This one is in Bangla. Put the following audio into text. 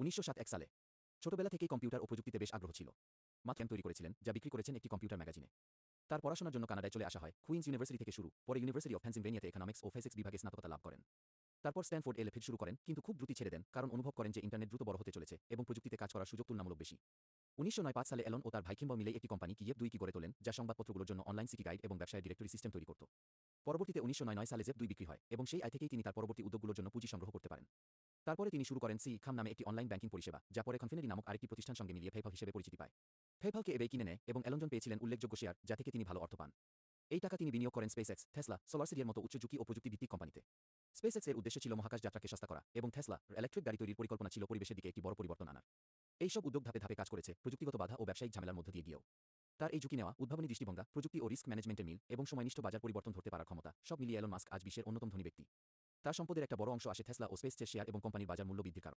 উনিশশো এক সালে। ছোটবেলা থেকেই কম্পিউটার ও প্রযুক্তিতে বেশ আগ্রহ ছিল। মা ক্যাম্প তৈরি করেছিলেন, যা বিক্রি করেছেন একটি কম্পিউটার ম্যাগাজিনে। তার পড়াশোনার জন্য কানাডায় চলে আসা হয়। কুইন্স ইউনিভার্সিটি থেকে শুরু, পরে ইউনিভার্সিটি অফ পেনসিলভেনিয়াতে ইকোনমিক্স ও ফিজিক্স বিভাগে স্নাতকতা লাভ করেন। তারপর স্ট্যানফোর্ড এ লেফিট শুরু করেন, কিন্তু খুব দ্রুত ছেড়ে দেন, কারণ অনুভব করেন যে ইন্টারনেট দ্রুত বড় হতে চলেছে এবং প্রযুক্তিতে কাজ করার সুযোগ তুলনামূলক বেশি। উনিশশো সালে এলন ও তার ভাইকিম্বাও মিলে একটি কোম্পানি কিয়েব দুই কি গড়ে তোলেন, যা সংবাদপত্রগুলোর জন্য অনলাইন সিটি গাইড এবং ব্যবসায় ডিরেক্টরি সিস্টেম তৈরি করত। পরবর্তীতে উনিশশো সালে জেব দুই বিক্রি হয় এবং সেই আয় থেকেই তিনি তার পরবর্তী উদ্যোগগুলোর জন্য পুঁজি সংগ্রহ করতে পারেন। তারপরে তিনি শুরু করেন সি খাম নামে একটি অনলাইন ব্যাংকিং পরিষেবা, যা পরে কনফিনিটি নামক আরেকটি প্রতিষ্ঠান সঙ্গে মিলিয়ে পেপাল হিসেবে পরিচিতি পায়। পেপালকে এবে কিনে নেয় এবং এলনজন পেয়েছিলেন উল্লেখযোগ্য শেয়ার, যা থেকে তিনি ভালো অর্থ পান। এই টাকা তিনি বিনিয়োগ করেন স্পেসএক্স টেসলা সোলারসিডিয়ার মতো উচ্চ ঝুঁকি ও প্রযুক্তি ভিত্তিক কোম্পানিতে। স্পেসএক্স এর উদ্দেশ্য ছিল মহাকাশ যাত্রাকে সস্তা করা এবং টেসলা ইলেকট্রিক গাড়ি তৈরির পরিকল্পনা ছিল পরিবেশের দিকে একটি বড় পরিবর্তন আনার। এইসব উদ্যোগ ধাপে ধাপে কাজ করেছে প্রযুক্তিগত বাধা ও ব্যবসায়িক ঝামেলার মধ্যে দিয়ে গিয়েও। তার এই ঝুঁকি নেওয়া, উদ্ভাবনী দৃষ্টিভঙ্গা, প্রযুক্তি ও রিস্ক ম্যানেজমেন্টের মিল এবং সময়নিষ্ঠ বাজার পরিবর্তন ধরতে পারার ক্ষমতা, সব মিলিয়ে এলন মাস্ক আজ বিশ্বের অন্যতম ধনী ব্যক্তি। তার সম্পদের একটা বড় অংশ আসে টেসলা ও স্পেস শেয়ার এবং কোম্পানির বাজার মূল্য বৃদ্ধি কারণ।